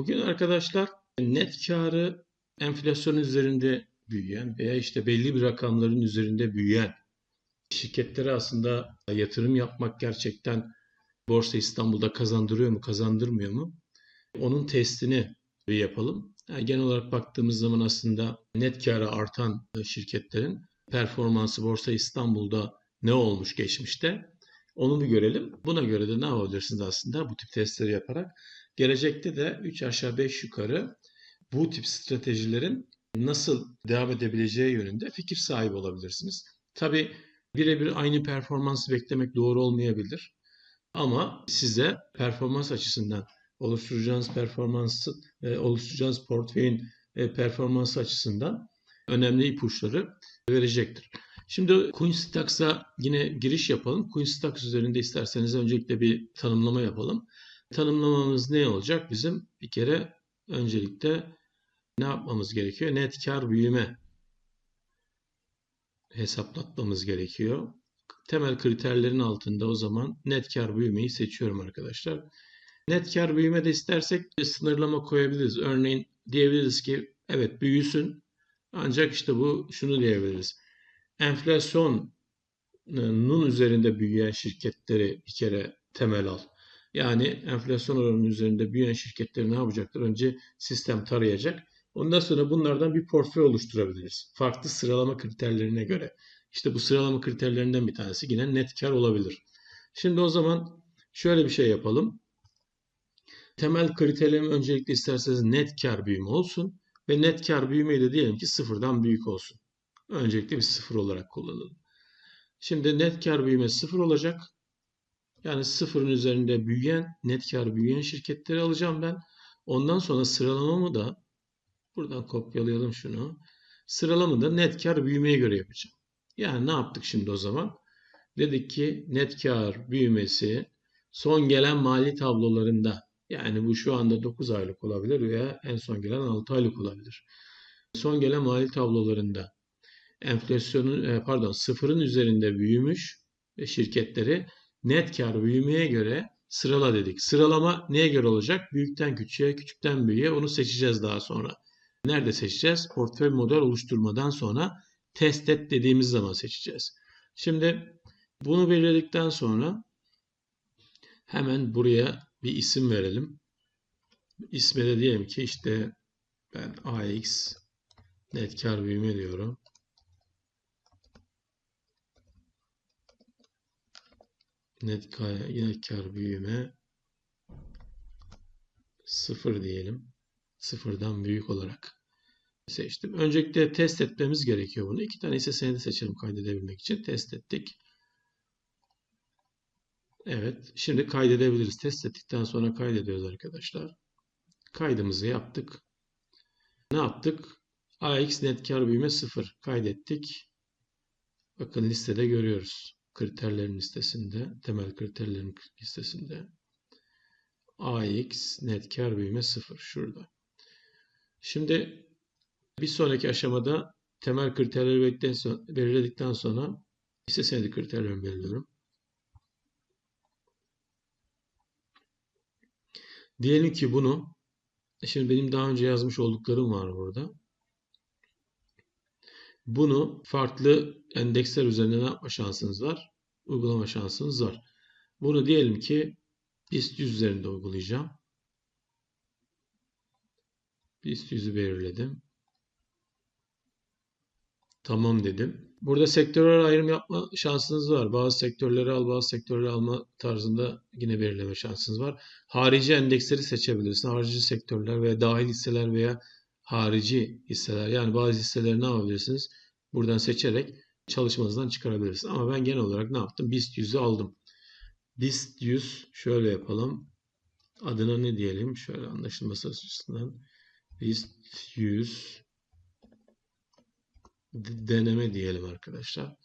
Bugün arkadaşlar net karı enflasyon üzerinde büyüyen veya işte belli bir rakamların üzerinde büyüyen şirketlere aslında yatırım yapmak gerçekten Borsa İstanbul'da kazandırıyor mu, kazandırmıyor mu? Onun testini yapalım. Yani genel olarak baktığımız zaman aslında net karı artan şirketlerin performansı Borsa İstanbul'da ne olmuş geçmişte? Onu bir görelim. Buna göre de ne yapabilirsiniz aslında bu tip testleri yaparak? Gelecekte de 3 aşağı 5 yukarı bu tip stratejilerin nasıl devam edebileceği yönünde fikir sahibi olabilirsiniz. Tabi birebir aynı performansı beklemek doğru olmayabilir. Ama size performans açısından oluşturacağınız performansı, e, oluşturacağınız portföyün e, performansı açısından önemli ipuçları verecektir. Şimdi CoinStacks'a yine giriş yapalım. CoinStacks üzerinde isterseniz öncelikle bir tanımlama yapalım. Tanımlamamız ne olacak? Bizim bir kere öncelikle ne yapmamız gerekiyor? Net kar büyüme hesaplatmamız gerekiyor. Temel kriterlerin altında o zaman net kar büyümeyi seçiyorum arkadaşlar. Net kar büyüme de istersek sınırlama koyabiliriz. Örneğin diyebiliriz ki evet büyüsün ancak işte bu şunu diyebiliriz. Enflasyonun üzerinde büyüyen şirketleri bir kere temel al. Yani enflasyon oranının üzerinde büyüyen şirketleri ne yapacaktır? Önce sistem tarayacak. Ondan sonra bunlardan bir portföy oluşturabiliriz. Farklı sıralama kriterlerine göre. İşte bu sıralama kriterlerinden bir tanesi yine net kar olabilir. Şimdi o zaman şöyle bir şey yapalım. Temel kriterlerim öncelikle isterseniz net kar büyüme olsun. Ve net kar büyümeyi de diyelim ki sıfırdan büyük olsun. Öncelikle bir sıfır olarak kullanalım. Şimdi net kar büyüme sıfır olacak. Yani sıfırın üzerinde büyüyen, net kar büyüyen şirketleri alacağım ben. Ondan sonra sıralamamı da buradan kopyalayalım şunu. Sıralamamı da net kar büyümeye göre yapacağım. Yani ne yaptık şimdi o zaman? Dedik ki net kar büyümesi son gelen mali tablolarında yani bu şu anda 9 aylık olabilir veya en son gelen 6 aylık olabilir. Son gelen mali tablolarında enflasyonun e, pardon sıfırın üzerinde büyümüş şirketleri net kar büyümeye göre sırala dedik. Sıralama neye göre olacak? Büyükten küçüğe, küçükten büyüğe onu seçeceğiz daha sonra. Nerede seçeceğiz? Portföy model oluşturmadan sonra test et dediğimiz zaman seçeceğiz. Şimdi bunu belirledikten sonra hemen buraya bir isim verelim. İsme de diyelim ki işte ben AX net kar büyüme diyorum. Net kar, büyüme sıfır diyelim. Sıfırdan büyük olarak seçtim. Öncelikle test etmemiz gerekiyor bunu. İki tane ise senedi seçelim kaydedebilmek için. Test ettik. Evet. Şimdi kaydedebiliriz. Test ettikten sonra kaydediyoruz arkadaşlar. Kaydımızı yaptık. Ne yaptık? AX net kar büyüme 0. Kaydettik. Bakın listede görüyoruz kriterlerin listesinde, temel kriterlerin listesinde AX net kar büyüme 0 şurada. Şimdi bir sonraki aşamada temel kriterleri belirledikten sonra hisse senedi kriterlerini belirliyorum. Diyelim ki bunu şimdi benim daha önce yazmış olduklarım var burada. Bunu farklı endeksler üzerinde yapma şansınız var? Uygulama şansınız var. Bunu diyelim ki BIST 100 üzerinde uygulayacağım. BIST 100'ü belirledim. Tamam dedim. Burada sektörel ayrım yapma şansınız var. Bazı sektörleri al, bazı sektörleri alma tarzında yine belirleme şansınız var. Harici endeksleri seçebilirsiniz. Harici sektörler veya dahil hisseler veya harici hisseler yani bazı hisseleri ne yapabilirsiniz? Buradan seçerek çalışmanızdan çıkarabilirsiniz. Ama ben genel olarak ne yaptım? BIST 100'ü aldım. BIST 100 şöyle yapalım. Adına ne diyelim? Şöyle anlaşılması açısından. BIST 100 deneme diyelim arkadaşlar.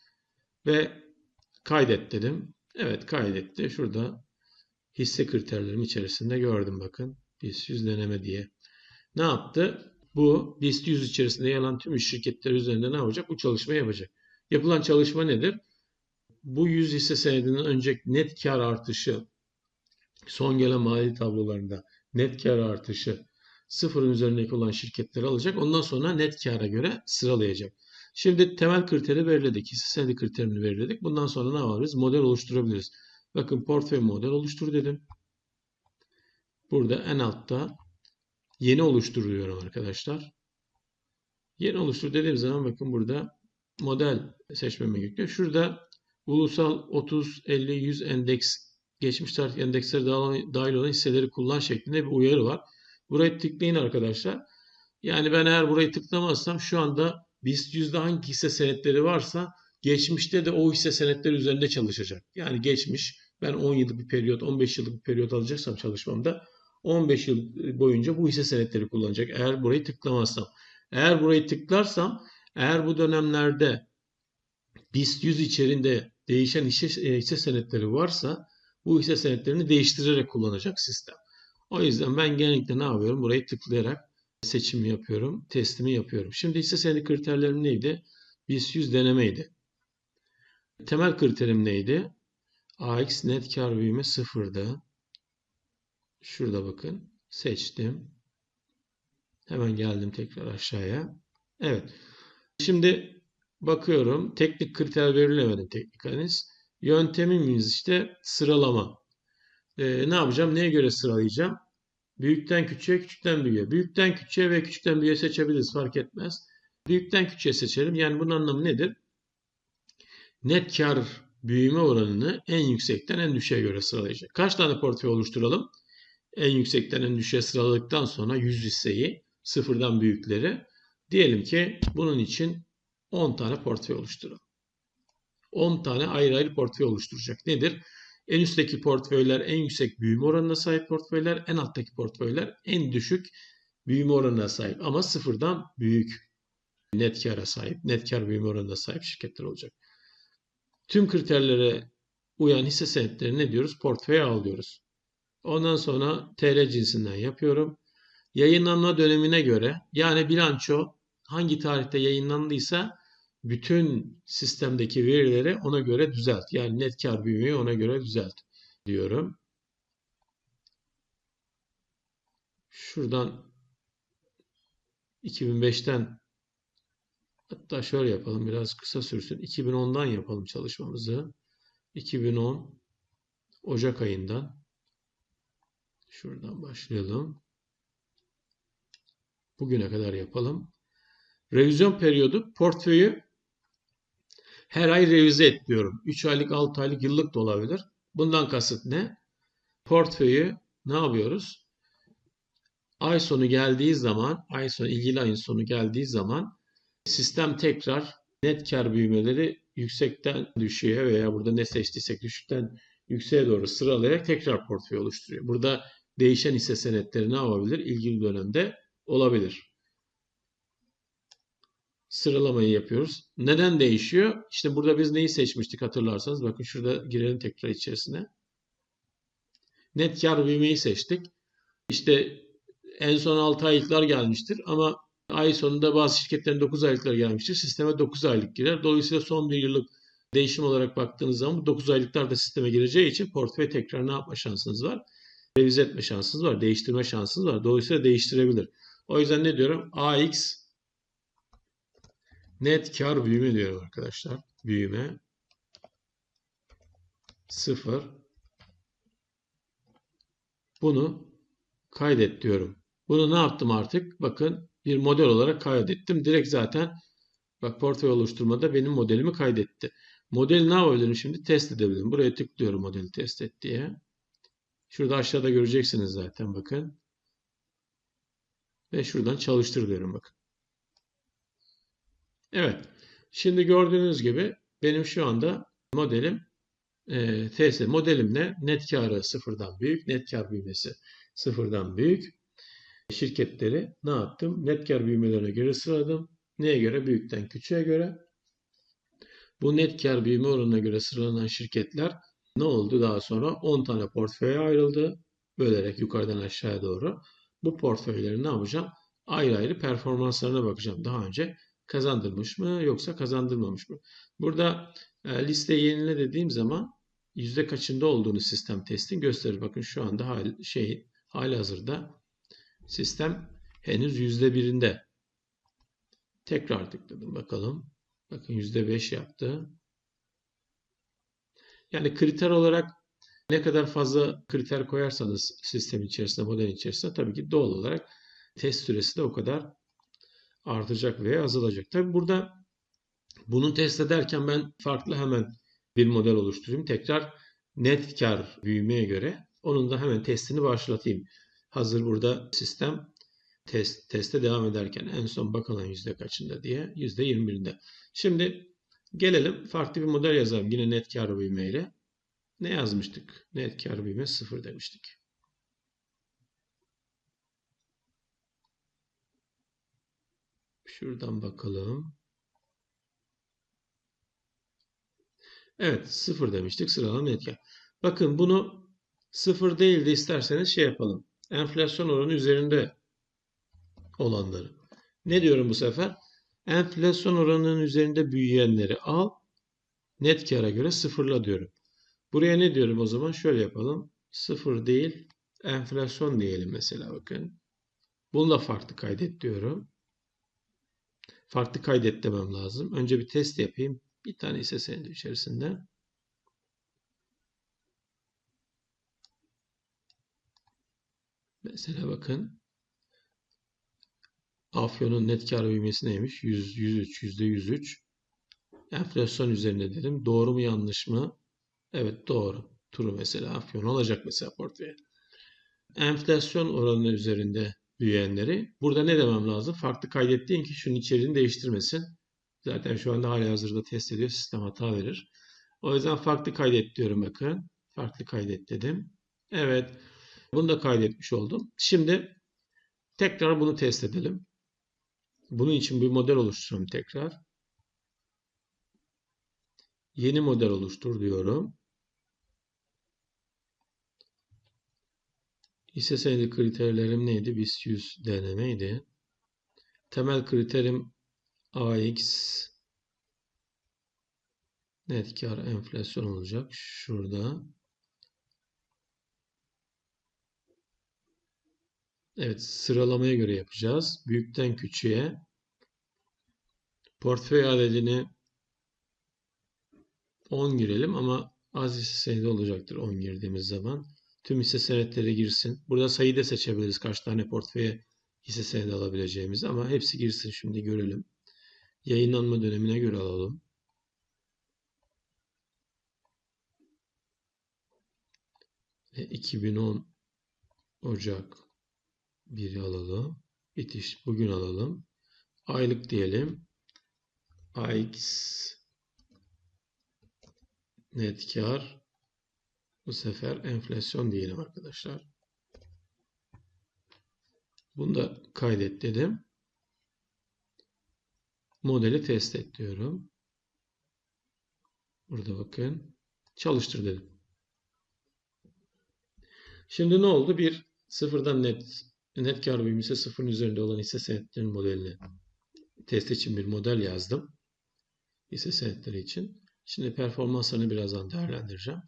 Ve kaydet dedim. Evet kaydetti. Şurada hisse kriterlerim içerisinde gördüm bakın. BIST 100 deneme diye. Ne yaptı? Bu BIST 100 içerisinde yer alan tüm şirketler üzerinde ne yapacak? Bu çalışmayı yapacak. Yapılan çalışma nedir? Bu 100 hisse senedinin önceki net kar artışı son gelen mali tablolarında net kar artışı sıfırın üzerindeki olan şirketleri alacak. Ondan sonra net kâra göre sıralayacak. Şimdi temel kriteri belirledik. Hisse senedi kriterini belirledik. Bundan sonra ne yapabiliriz? Model oluşturabiliriz. Bakın portföy model oluştur dedim. Burada en altta yeni oluşturuyorum arkadaşlar. Yeni oluştur dediğim zaman bakın burada model seçmeme gerekiyor. Şurada ulusal 30, 50, 100 endeks geçmiş tarih endeksleri dahil olan hisseleri kullan şeklinde bir uyarı var. Burayı tıklayın arkadaşlar. Yani ben eğer burayı tıklamazsam şu anda BIST yüzde hangi hisse senetleri varsa geçmişte de o hisse senetleri üzerinde çalışacak. Yani geçmiş ben 10 yıllık bir periyot, 15 yıllık bir periyot alacaksam çalışmamda 15 yıl boyunca bu hisse senetleri kullanacak. Eğer burayı tıklamazsam. Eğer burayı tıklarsam, eğer bu dönemlerde BIST 100 içerisinde değişen hisse, e, hisse senetleri varsa bu hisse senetlerini değiştirerek kullanacak sistem. O yüzden ben genellikle ne yapıyorum? Burayı tıklayarak seçimi yapıyorum, testimi yapıyorum. Şimdi hisse senedi kriterlerim neydi? BIST 100 denemeydi. Temel kriterim neydi? AX net kar büyüme sıfırdı. Şurada bakın. Seçtim. Hemen geldim tekrar aşağıya. Evet. Şimdi bakıyorum. Teknik kriter belirlemedim teknik analiz. Yöntemimiz işte sıralama. Ee, ne yapacağım? Neye göre sıralayacağım? Büyükten küçüğe, küçükten büyüğe. Büyükten küçüğe ve küçükten büyüğe seçebiliriz. Fark etmez. Büyükten küçüğe seçelim. Yani bunun anlamı nedir? Net kar büyüme oranını en yüksekten en düşüğe göre sıralayacak. Kaç tane portföy oluşturalım? En yüksekten en düşüğe sıraladıktan sonra 100 hisseyi sıfırdan büyükleri. Diyelim ki bunun için 10 tane portföy oluşturalım. 10 tane ayrı ayrı portföy oluşturacak. Nedir? En üstteki portföyler en yüksek büyüme oranına sahip portföyler, en alttaki portföyler en düşük büyüme oranına sahip ama sıfırdan büyük net kara sahip, net kar büyüme oranına sahip şirketler olacak. Tüm kriterlere uyan hisse senetleri ne diyoruz? Portföye al diyoruz. Ondan sonra TL cinsinden yapıyorum. Yayınlanma dönemine göre yani bilanço hangi tarihte yayınlandıysa bütün sistemdeki verileri ona göre düzelt. Yani net kar büyümeyi ona göre düzelt diyorum. Şuradan 2005'ten hatta şöyle yapalım biraz kısa sürsün. 2010'dan yapalım çalışmamızı. 2010 Ocak ayından şuradan başlayalım. Bugüne kadar yapalım. Revizyon periyodu portföyü her ay revize et diyorum. 3 aylık, 6 aylık, yıllık da olabilir. Bundan kasıt ne? Portföyü ne yapıyoruz? Ay sonu geldiği zaman, ay sonu ilgili ayın sonu geldiği zaman sistem tekrar net kar büyümeleri yüksekten düşüğe veya burada ne seçtiysek düşükten yükseğe doğru sıralayarak tekrar portföy oluşturuyor. Burada değişen hisse senetleri ne yapabilir? İlgili dönemde olabilir sıralamayı yapıyoruz. Neden değişiyor? İşte burada biz neyi seçmiştik hatırlarsanız. Bakın şurada girelim tekrar içerisine. Net kar büyümeyi seçtik. İşte en son 6 aylıklar gelmiştir ama ay sonunda bazı şirketlerin 9 aylıklar gelmiştir. Sisteme 9 aylık girer. Dolayısıyla son bir yıllık değişim olarak baktığınız zaman bu 9 aylıklar da sisteme gireceği için portföy tekrar ne yapma şansınız var? Revize etme şansınız var. Değiştirme şansınız var. Dolayısıyla değiştirebilir. O yüzden ne diyorum? AX Net kar büyüme diyorum arkadaşlar. Büyüme 0 bunu kaydet diyorum. Bunu ne yaptım artık? Bakın bir model olarak kaydettim. Direkt zaten bak portföy oluşturmada benim modelimi kaydetti. Modeli ne yapabilirim şimdi? Test edebilirim. Buraya tıklıyorum modeli test et diye. Şurada aşağıda göreceksiniz zaten bakın. Ve şuradan çalıştır diyorum bakın. Evet. Şimdi gördüğünüz gibi benim şu anda modelim e, TS modelimle net karı sıfırdan büyük, net kar büyümesi sıfırdan büyük. Şirketleri ne yaptım? Net kar büyümelerine göre sıraladım. Neye göre? Büyükten küçüğe göre. Bu net kar büyüme oranına göre sıralanan şirketler ne oldu daha sonra? 10 tane portföye ayrıldı. Bölerek yukarıdan aşağıya doğru. Bu portföyleri ne yapacağım? Ayrı ayrı performanslarına bakacağım. Daha önce kazandırmış mı yoksa kazandırmamış mı? Burada e, listeyi yenile dediğim zaman yüzde kaçında olduğunu sistem testin gösterir. Bakın şu anda hali, şey hali hazırda sistem henüz yüzde birinde. Tekrar tıkladım bakalım. Bakın yüzde beş yaptı. Yani kriter olarak ne kadar fazla kriter koyarsanız sistem içerisinde, model içerisinde tabii ki doğal olarak test süresi de o kadar artacak veya azalacak. Tabii burada bunu test ederken ben farklı hemen bir model oluşturayım. Tekrar net kar büyümeye göre onun da hemen testini başlatayım. Hazır burada sistem test teste devam ederken en son bakalım yüzde kaçında diye yüzde 21'inde. Şimdi gelelim farklı bir model yazalım yine net kar büyümeyle. Ne yazmıştık? Net kar büyüme 0 demiştik. Şuradan bakalım. Evet 0 demiştik sıralama net kar. Bakın bunu 0 değil de isterseniz şey yapalım. Enflasyon oranı üzerinde olanları. Ne diyorum bu sefer? Enflasyon oranının üzerinde büyüyenleri al. Net kara göre sıfırla diyorum. Buraya ne diyorum o zaman? Şöyle yapalım. Sıfır değil, enflasyon diyelim mesela bakın. Bunu da farklı kaydet diyorum. Farklı kaydet demem lazım. Önce bir test yapayım. Bir tane ise senedi içerisinde. Mesela bakın. Afyon'un net kar büyümesi neymiş? 100, 103, %103. Enflasyon üzerinde dedim. Doğru mu yanlış mı? Evet doğru. Turu mesela Afyon olacak mesela portföye. Enflasyon oranı üzerinde büyüyenleri. Burada ne demem lazım? Farklı kaydettiğin ki şunun içeriğini değiştirmesin. Zaten şu anda hali hazırda test ediyor. Sistem hata verir. O yüzden farklı kaydet diyorum bakın. Farklı kaydet dedim. Evet. Bunu da kaydetmiş oldum. Şimdi tekrar bunu test edelim. Bunun için bir model oluşturuyorum tekrar. Yeni model oluştur diyorum. Hisse senedi kriterlerim neydi? BIST 100 denemeydi. Temel kriterim AX net kar enflasyon olacak. Şurada. Evet sıralamaya göre yapacağız. Büyükten küçüğe. Portföy adedini 10 girelim ama az hisse senedi olacaktır 10 girdiğimiz zaman. Tüm hisse senetleri girsin. Burada sayı da seçebiliriz kaç tane portföye hisse senedi alabileceğimiz ama hepsi girsin şimdi görelim. Yayınlanma dönemine göre alalım. E, 2010 Ocak 1'i alalım. Bitiş bugün alalım. Aylık diyelim. AX net kar bu sefer enflasyon diyelim arkadaşlar. Bunu da kaydet dedim. Modeli test et diyorum. Burada bakın. Çalıştır dedim. Şimdi ne oldu? Bir sıfırdan net net kar büyümesi sıfırın üzerinde olan hisse senetlerinin modelini test için bir model yazdım. Hisse senetleri için. Şimdi performanslarını birazdan değerlendireceğim.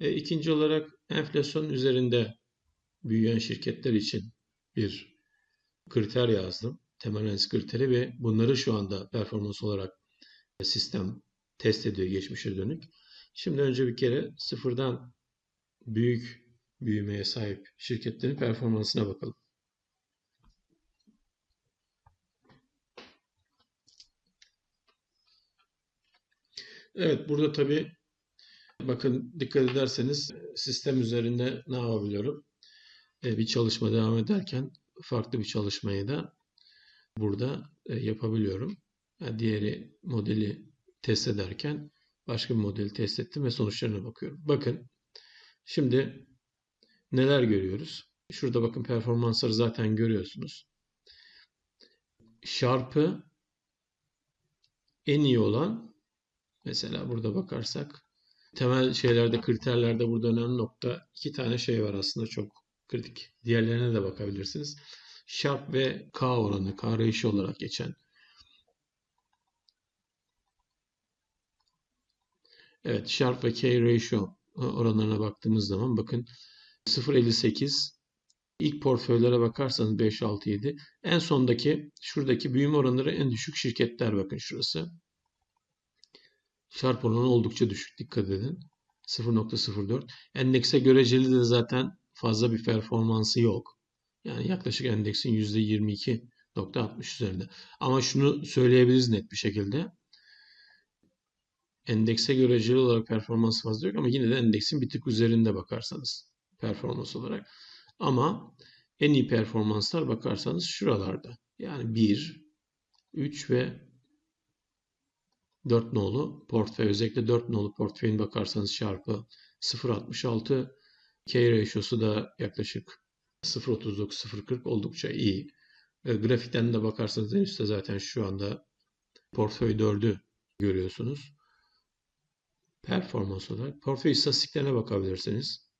E, ikinci olarak enflasyon üzerinde büyüyen şirketler için bir kriter yazdım. Temel analiz kriteri ve bunları şu anda performans olarak sistem test ediyor geçmişe dönük. Şimdi önce bir kere sıfırdan büyük büyümeye sahip şirketlerin performansına bakalım. Evet burada tabii bakın dikkat ederseniz sistem üzerinde ne yapabiliyorum? E, bir çalışma devam ederken farklı bir çalışmayı da burada e, yapabiliyorum. Yani diğeri modeli test ederken başka bir modeli test ettim ve sonuçlarına bakıyorum. Bakın şimdi neler görüyoruz? Şurada bakın performansları zaten görüyorsunuz. Sharp'ı en iyi olan Mesela burada bakarsak temel şeylerde, kriterlerde burada önemli nokta iki tane şey var aslında çok kritik. Diğerlerine de bakabilirsiniz. Sharp ve K oranı, K ratio olarak geçen. Evet, Sharp ve K ratio oranlarına baktığımız zaman bakın 0.58 İlk portföylere bakarsanız 5, 6, 7. En sondaki şuradaki büyüme oranları en düşük şirketler bakın şurası. Çarp oranı oldukça düşük dikkat edin. 0.04. Endekse göreceli de zaten fazla bir performansı yok. Yani yaklaşık endeksin %22.60 üzerinde. Ama şunu söyleyebiliriz net bir şekilde. Endekse göreceli olarak performans fazla yok ama yine de endeksin bir tık üzerinde bakarsanız performans olarak. Ama en iyi performanslar bakarsanız şuralarda. Yani 1, 3 ve 4 nolu portföy. Özellikle 4 nolu portföyün bakarsanız çarpı 0.66 K ratio'su da yaklaşık 0.39-0.40 oldukça iyi. E, grafikten de bakarsanız en üstte zaten şu anda portföy 4'ü görüyorsunuz. Performans olarak portföy istatistiklerine bakabilirsiniz.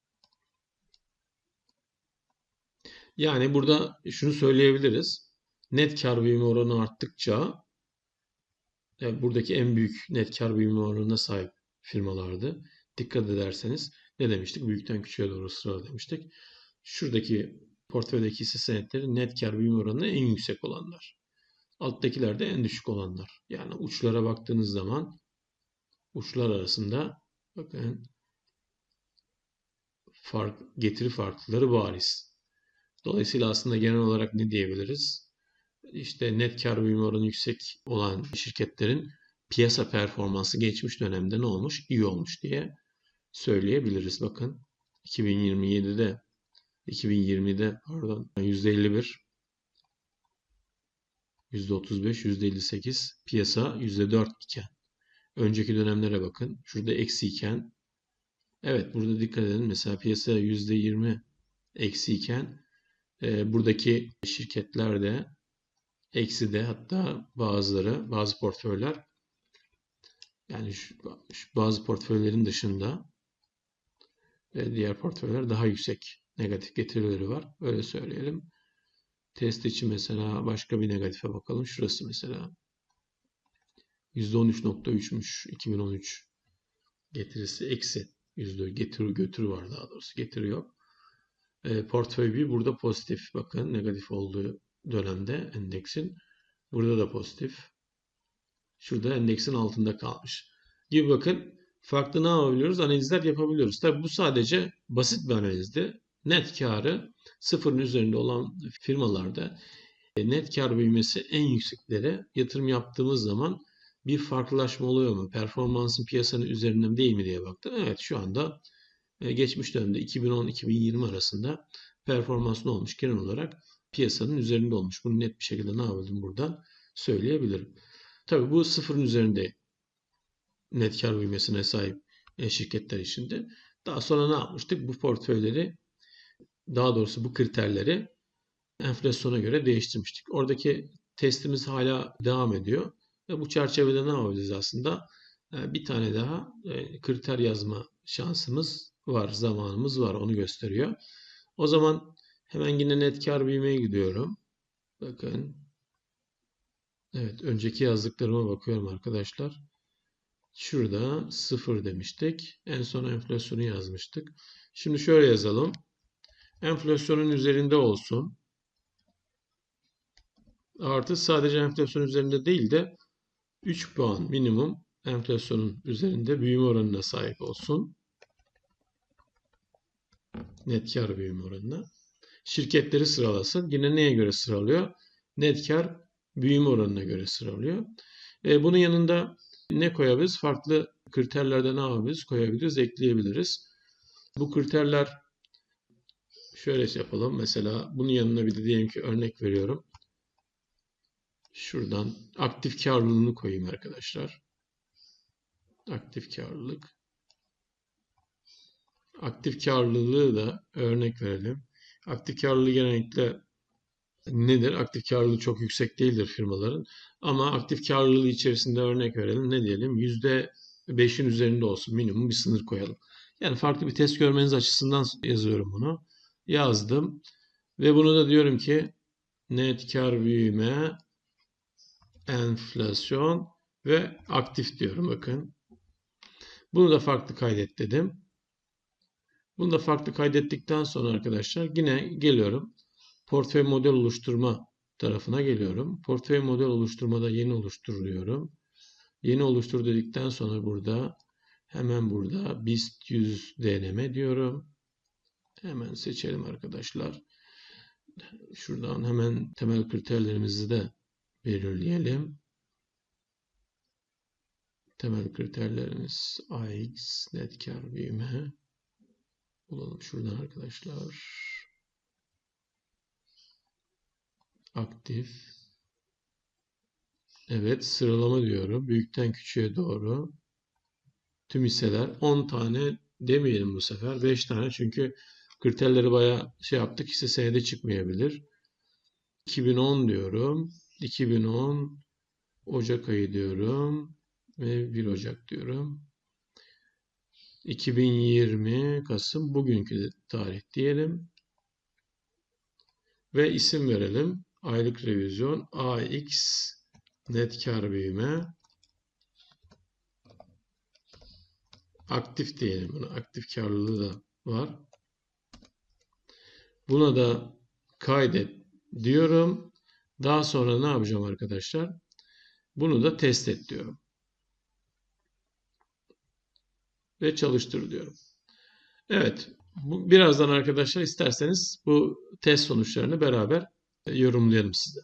Yani burada şunu söyleyebiliriz. Net kar büyüme oranı arttıkça e, buradaki en büyük net kar büyüme oranına sahip firmalardı. Dikkat ederseniz ne demiştik? Büyükten küçüğe doğru sıra demiştik. Şuradaki portföydeki hisse senetleri net kar büyüme oranı en yüksek olanlar. Alttakiler de en düşük olanlar. Yani uçlara baktığınız zaman uçlar arasında bakın fark, getiri farklıları bariz. Dolayısıyla aslında genel olarak ne diyebiliriz? İşte net kar büyüme oranı yüksek olan şirketlerin piyasa performansı geçmiş dönemde ne olmuş? İyi olmuş diye söyleyebiliriz. Bakın 2027'de 2020'de pardon %51 %35 %58 piyasa %4 iken önceki dönemlere bakın. Şurada eksi iken evet burada dikkat edin. Mesela piyasa %20 eksi iken e, buradaki şirketler de eksi de hatta bazıları bazı portföyler yani şu, şu bazı portföylerin dışında ve diğer portföyler daha yüksek negatif getirileri var. Öyle söyleyelim. Test için mesela başka bir negatife bakalım. Şurası mesela %13.3'müş 2013 getirisi eksi yüzde getiri götürü var daha doğrusu getiri yok. E, portföy bir burada pozitif bakın negatif olduğu dönemde endeksin burada da pozitif. Şurada endeksin altında kalmış. Gibi bakın farklı ne yapabiliyoruz? Analizler yapabiliyoruz. Tabi bu sadece basit bir analizdi. Net karı sıfırın üzerinde olan firmalarda e, net kar büyümesi en yüksekleri yatırım yaptığımız zaman bir farklılaşma oluyor mu? Performansın piyasanın üzerinde mi değil mi diye baktım. Evet şu anda e, geçmiş dönemde 2010-2020 arasında performans ne olmuş? Genel olarak piyasanın üzerinde olmuş. Bunu net bir şekilde ne yapalım buradan söyleyebilirim. Tabii bu sıfırın üzerinde net kar büyümesine sahip e, şirketler içinde. Daha sonra ne yapmıştık? Bu portföyleri daha doğrusu bu kriterleri enflasyona göre değiştirmiştik. Oradaki testimiz hala devam ediyor. Ve bu çerçevede ne yapacağız aslında? E, bir tane daha e, kriter yazma şansımız var, zamanımız var. Onu gösteriyor. O zaman hemen yine net kar büyümeye gidiyorum. Bakın. Evet, önceki yazdıklarıma bakıyorum arkadaşlar. Şurada 0 demiştik. En son enflasyonu yazmıştık. Şimdi şöyle yazalım. Enflasyonun üzerinde olsun. Artı sadece enflasyon üzerinde değil de 3 puan minimum enflasyonun üzerinde büyüme oranına sahip olsun. Net kar büyüme oranına. Şirketleri sıralasın. Yine neye göre sıralıyor? Net kar büyüme oranına göre sıralıyor. E, bunun yanında ne koyabiliriz? Farklı kriterlerde ne yapabiliriz? Koyabiliriz, ekleyebiliriz. Bu kriterler şöyle yapalım. Mesela bunun yanına bir de diyelim ki örnek veriyorum. Şuradan aktif karlılığını koyayım arkadaşlar. Aktif karlılık. Aktif karlılığı da örnek verelim. Aktif karlılığı genellikle nedir? Aktif karlılığı çok yüksek değildir firmaların. Ama aktif karlılığı içerisinde örnek verelim. Ne diyelim? %5'in üzerinde olsun. Minimum bir sınır koyalım. Yani farklı bir test görmeniz açısından yazıyorum bunu. Yazdım. Ve bunu da diyorum ki net kar büyüme enflasyon ve aktif diyorum bakın. Bunu da farklı kaydet dedim. Bunu da farklı kaydettikten sonra arkadaşlar yine geliyorum. Portföy model oluşturma tarafına geliyorum. Portföy model oluşturmada yeni oluşturuyorum. Yeni oluştur dedikten sonra burada hemen burada BIST 100 deneme diyorum. Hemen seçelim arkadaşlar. Şuradan hemen temel kriterlerimizi de belirleyelim. Temel kriterlerimiz AX, net kar büyüme. Bulalım şuradan arkadaşlar. Aktif. Evet sıralama diyorum. Büyükten küçüğe doğru. Tüm hisseler 10 tane demeyelim bu sefer. 5 tane çünkü kriterleri bayağı şey yaptık. Hisse senedi çıkmayabilir. 2010 diyorum. 2010 Ocak ayı diyorum. Ve 1 Ocak diyorum. 2020 Kasım bugünkü tarih diyelim. Ve isim verelim. Aylık revizyon AX net kar büyüme aktif diyelim buna. Aktif karlılığı da var. Buna da kaydet diyorum. Daha sonra ne yapacağım arkadaşlar? Bunu da test et diyorum. Ve çalıştır diyorum. Evet. Bu, birazdan arkadaşlar isterseniz bu test sonuçlarını beraber yorumlayalım size.